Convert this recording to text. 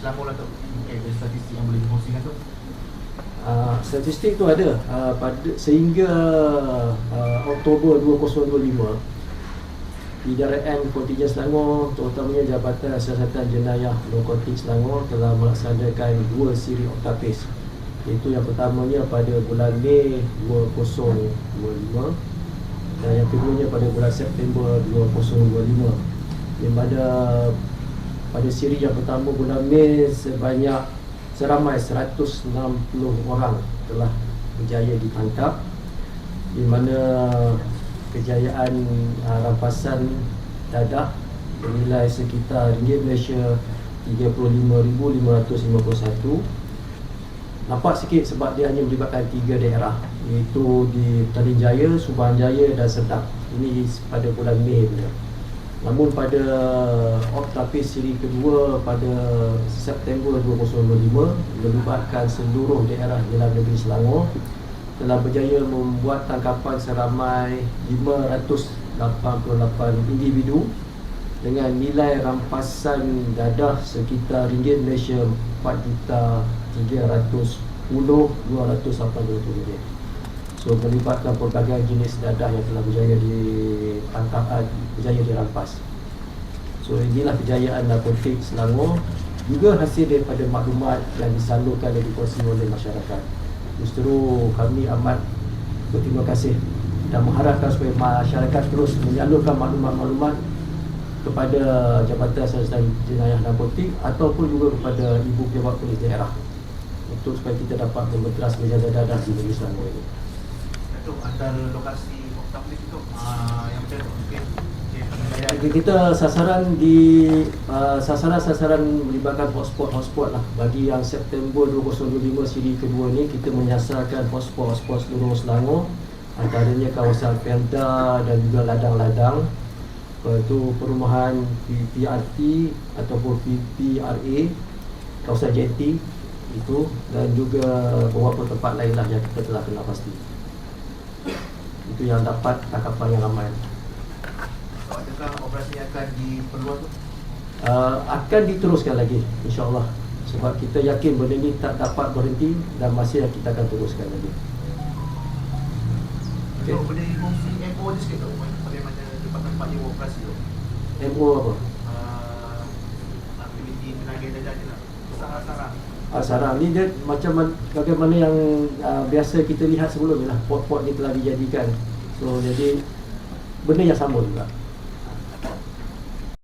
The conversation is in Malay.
Selangor tu. Mungkin ada statistik yang boleh dikongsikan tu. Uh, statistik tu ada uh, pada sehingga uh, Oktober 2025 PDRN Kontingen Selangor terutamanya Jabatan Siasatan Jenayah Narkotik Selangor telah melaksanakan dua siri oktapis iaitu yang pertamanya pada bulan Mei 2025 dan yang keduanya pada bulan September 2025 di mana pada siri yang pertama bulan Mei sebanyak seramai 160 orang telah berjaya ditangkap. Di mana kejayaan uh, rampasan dadah bernilai sekitar ringgit Malaysia 35,551 nampak sikit sebab dia hanya melibatkan tiga daerah iaitu di Petaling Jaya, Subang Jaya dan Sedap ini pada bulan Mei Namun pada Oktapis siri kedua pada September 2025 melibatkan seluruh daerah dalam negeri Selangor telah berjaya membuat tangkapan seramai 588 individu dengan nilai rampasan dadah sekitar ringgit Malaysia 4 juta 310 280 ringgit. So melibatkan pelbagai jenis dadah yang telah berjaya ditangkap uh, berjaya dirampas. So inilah kejayaan narkotik Selangor juga hasil daripada maklumat yang disalurkan dan dikongsi oleh masyarakat. Justru kami amat berterima kasih dan mengharapkan supaya masyarakat terus menyalurkan maklumat-maklumat kepada Jabatan Siasatan Jenayah Narkotik ataupun juga kepada Ibu Pejabat Polis Daerah untuk supaya kita dapat membeteras menjaga dadah di negeri Selangor ini. Datuk antara lokasi Oktapis itu. Uh, Yang macam tu okay, kita sasaran di uh, sasaran-sasaran melibatkan hotspot-hotspot lah. Bagi yang September 2025 siri kedua ni kita menyasarkan hotspot-hotspot seluruh Selangor. Antaranya kawasan Pemda dan juga ladang-ladang. Iaitu perumahan PRT ataupun PPRA kawasan JT itu. Dan juga beberapa tempat lain lah yang kita telah kenal pasti itu yang dapat tangkapan yang ramai. Adakah operasi akan diperluas uh, akan diteruskan lagi insyaallah. Sebab kita yakin benda ni tak dapat berhenti dan masih kita akan teruskan lagi. Okay. So boleh kongsi MO je sikit tu Bagaimana tempat-tempat yang operasi tu? MO apa? Uh, Aktiviti tenaga dadah je lah uh, sarang ni dia macam man- bagaimana yang uh, biasa kita lihat sebelum ni lah pot-pot ni telah dijadikan. So jadi benda yang sama juga